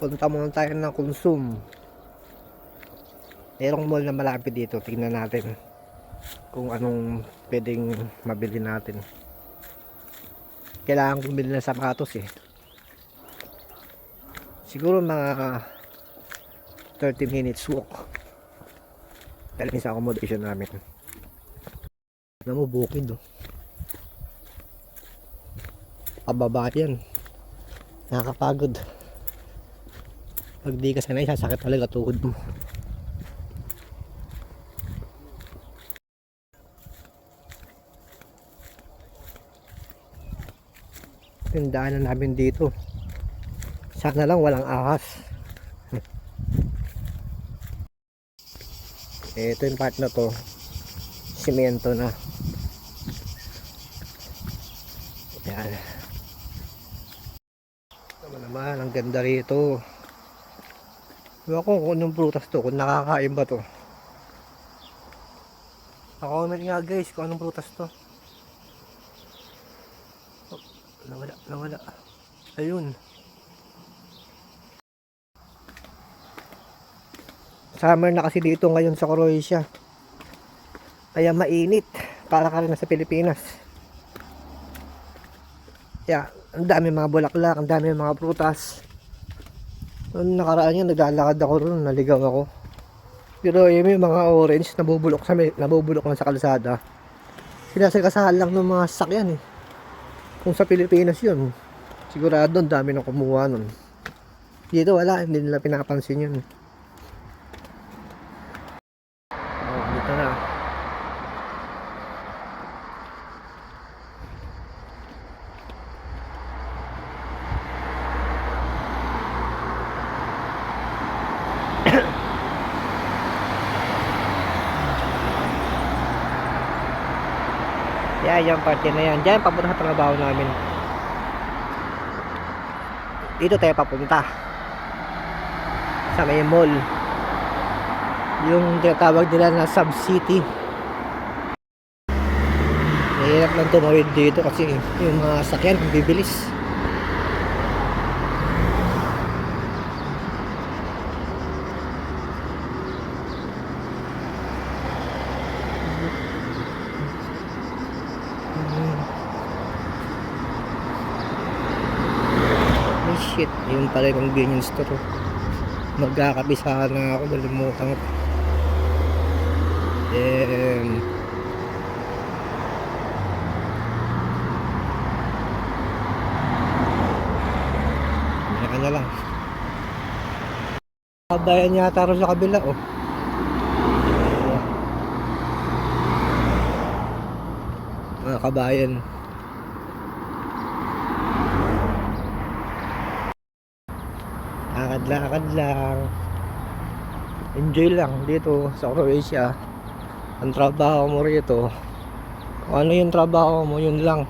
punta muna tayo ng Consum. Merong mall na malapit dito. Tingnan natin kung anong pwedeng mabili natin. Kailangan kong bilhin ng sapatos eh. Siguro mga 30 minutes walk. Dahil sa accommodation namin. Alam mo, bukid oh. Pababa yan. Nakakapagod. Pag di ka sanay, sasakit talaga tuhod mo. Tindahan na namin dito. Sana lang walang ahas. Ito yung part na to. Simento na. Yan. Naman naman, ang ganda rito. Ewan ko kung anong prutas to, kung nakakain ba to. Pa-comment nga guys kung anong prutas to. Oh, nawala, nawala. Ayun. Summer na kasi dito ngayon sa Croatia. Kaya mainit. Para ka rin sa Pilipinas. Kaya, ang dami mga bulaklak, ang dami mga prutas. Noong nakaraan yun, naglalakad ako ron, naligaw ako. Pero yung may mga orange, nabubulok, sa nabubulok lang sa kalsada. Sinasagasahan lang ng mga sakyan eh. Kung sa Pilipinas yun, sigurado ang dami na kumuha nun. Dito wala, hindi nila pinapansin yun. Oh, dito na. Yeah, yung party na yan. Diyan, papunta sa trabaho namin. Dito tayo papunta. Sa may mall. Yung tinatawag nila na sub-city. Mahirap lang tumawid dito kasi yung mga sakyan bibilis. Ay shit, yun pala yung convenience store. Magkakabisa na ako, nalimutan ko. Then, Yan na lang. Kabayan yata rin sa kabila, oh. Mga kabayan. Lakad-lakad lang. Enjoy lang dito sa Croatia. Ang trabaho mo rito. Kung ano yung trabaho mo, yun lang.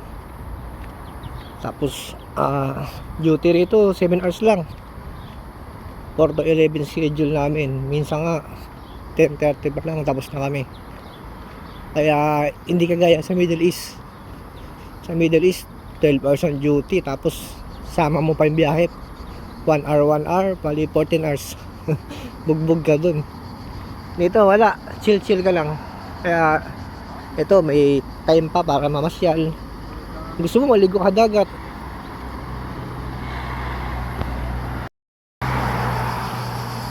Tapos, ah, duty rito, 7 hours lang. 4 to 11 schedule namin. Minsan nga, 10.30 pa lang, tapos na kami. Kaya, hindi kagaya sa Middle East. Sa Middle East, 12 hours on duty, tapos sama mo pa yung biyahe. 1 hour, 1 hour, pali 14 hours. Bugbog ka dun. Dito, wala. Chill-chill ka lang. Kaya, ito, may time pa para mamasyal. Gusto mo maligo ka dagat.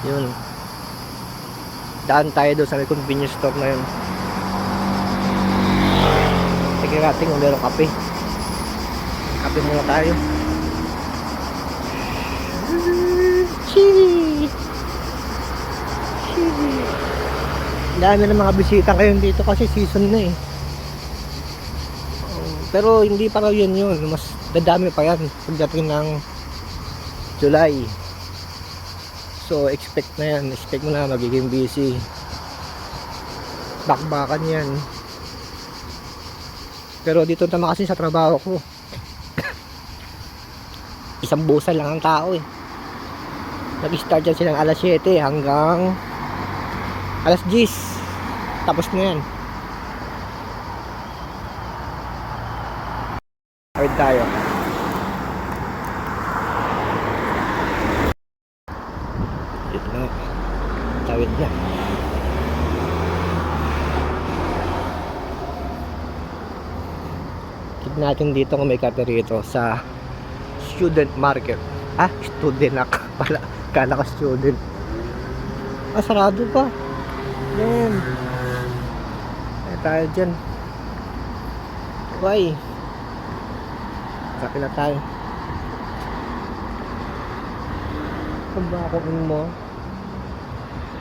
Yun. Daan tayo doon sa may convenience store na yun. Sige natin kung meron kape. Kape muna tayo. Dami na mga bisita ngayon dito kasi season na eh. Pero hindi pa raw yun yun. Mas dadami pa yan pagdating ng July. So expect na yan. Expect mo na magiging busy. Bakbakan yan. Pero dito naman kasi sa trabaho ko. Isang busa lang ang tao eh. Nag-start yan silang alas 7 hanggang alas 10. Tapos na yan. Hard tayo. Gitna. Tawid na. Check natin dito kung may kape rito sa student market. Ah, student pala. Kala ko student. Ah, sarado pa. Yan. Eh, tayo dyan. Why? Kape na tayo. Ano ba ako mo?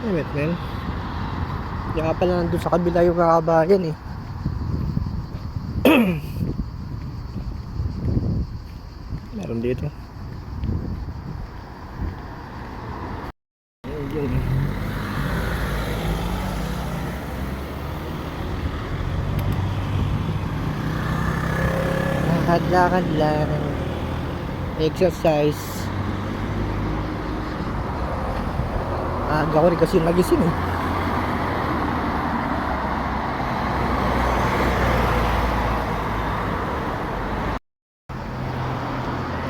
Wait, man. Kaya pala nandun sa kabila yung kakabayan eh. Meron dito. Ayun. Lakad-lakad lang. Exercise. Aga ko rin kasi nagising eh.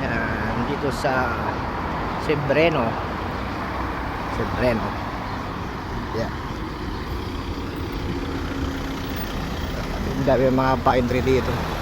Yan, dito sa Sebreno. Sebreno. Yeah. Ang dami mga paindri dito.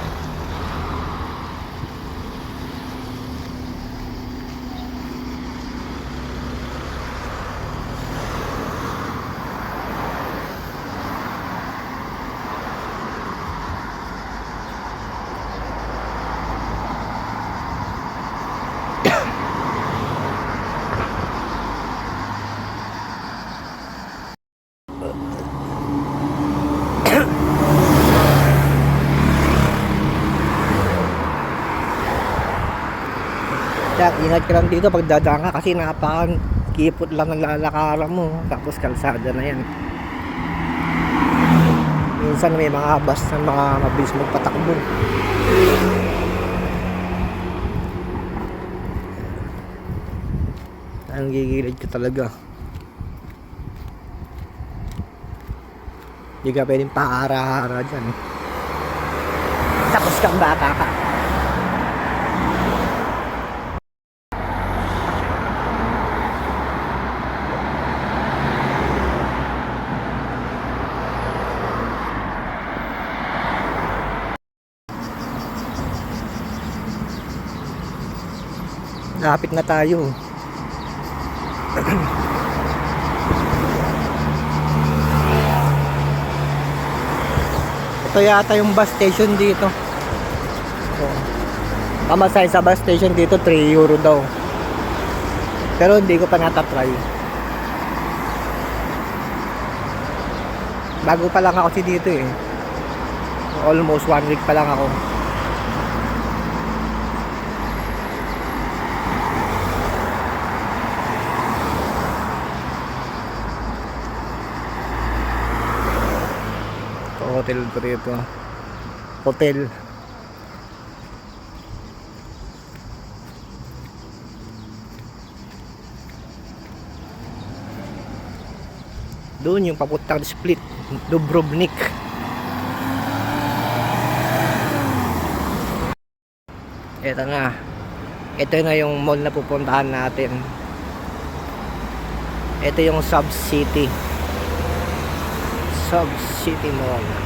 Kaya ingat ka lang dito pag dadaan ka kasi napakan kipot lang ang lalakaran mo. Tapos kalsada na yan. Minsan may mga bus na mga mabilis magpatakbo. Ang gigilid ka talaga. Hindi ka pwedeng paara-ara dyan. Tapos kang bata ka Lapit na tayo. Ito yata yung bus station dito. Pamasay sa bus station dito 3 euro daw. Pero hindi ko pa natatry. Bago pa lang ako si dito eh. Almost one week pa lang ako. Ito, hotel ko dito. Hotel. Doon yung papuntang split. Dubrovnik. Ito na. Ito na yung mall na pupuntahan natin. Ito yung Sub City. Sub City Mall.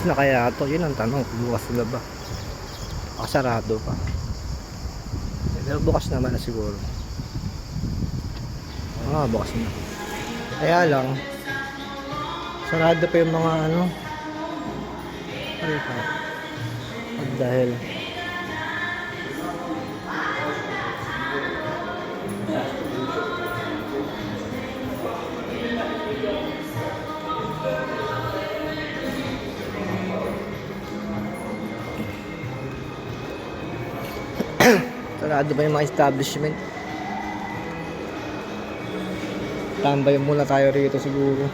Bukas na kaya to? Yun ang tanong. Bukas na ba? Kasarado pa. Pero bukas naman na siguro. Ah, bukas na. Kaya lang, sarado pa yung mga ano. Ano pa? Dahil sarado pa yung mga establishment. Tambay muna tayo rito siguro.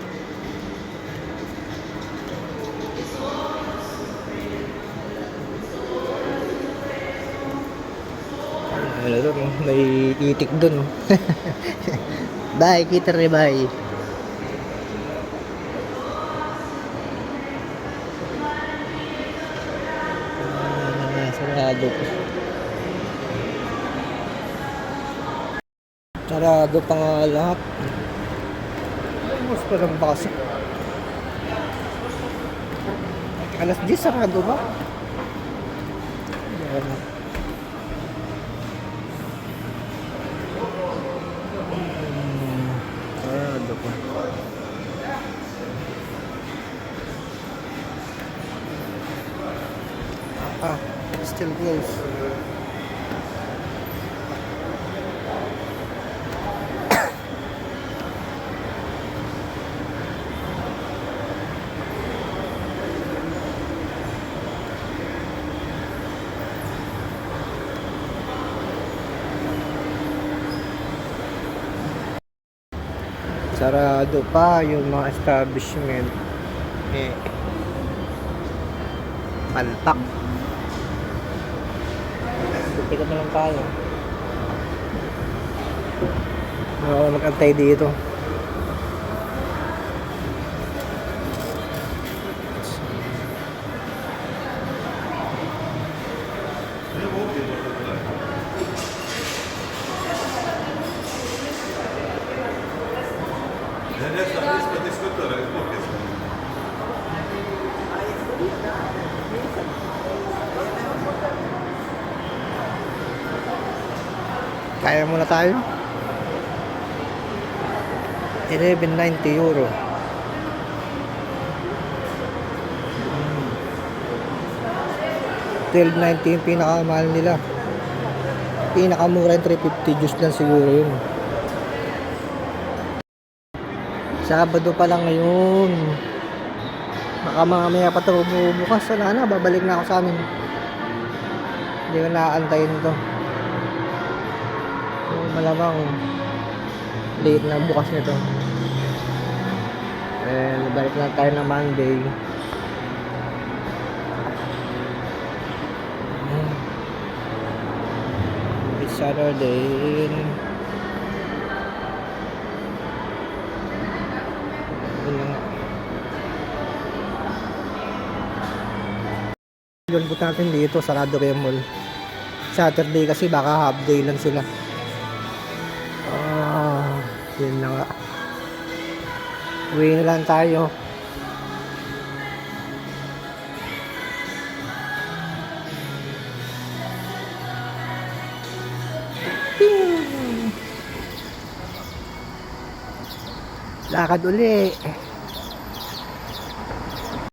Ano oh, may itik oh. bye, kita rin bye. sarado pa. Sarado pa nga lahat. Ay, mas parang basa. Alas 10, sarado ba? Yan. Hmm, Sarado pa. Ah, still close. Sarado pa yung mga establishment. Eh, palpak. Tikot na lang tayo. Oo, mag-antay dito. Kaya muna tayo. 1190 euro. Hmm. 1290 yung pinakamahal nila. Pinakamura yung 350 juice lang siguro yun. Sabado pa lang ngayon. Baka mamaya pa ito bukas. Wala na, babalik na ako sa amin. Hindi ko naaantayin to. So, malamang late na bukas nito. Well, balik lang tayo ng Monday. Hmm. Saturday. Yun na nga. Yun po natin dito, sarado kayo mall. Saturday kasi baka half day lang sila. Ah, yun na nga. Uwi na lang tayo. Ping! Lakad uli.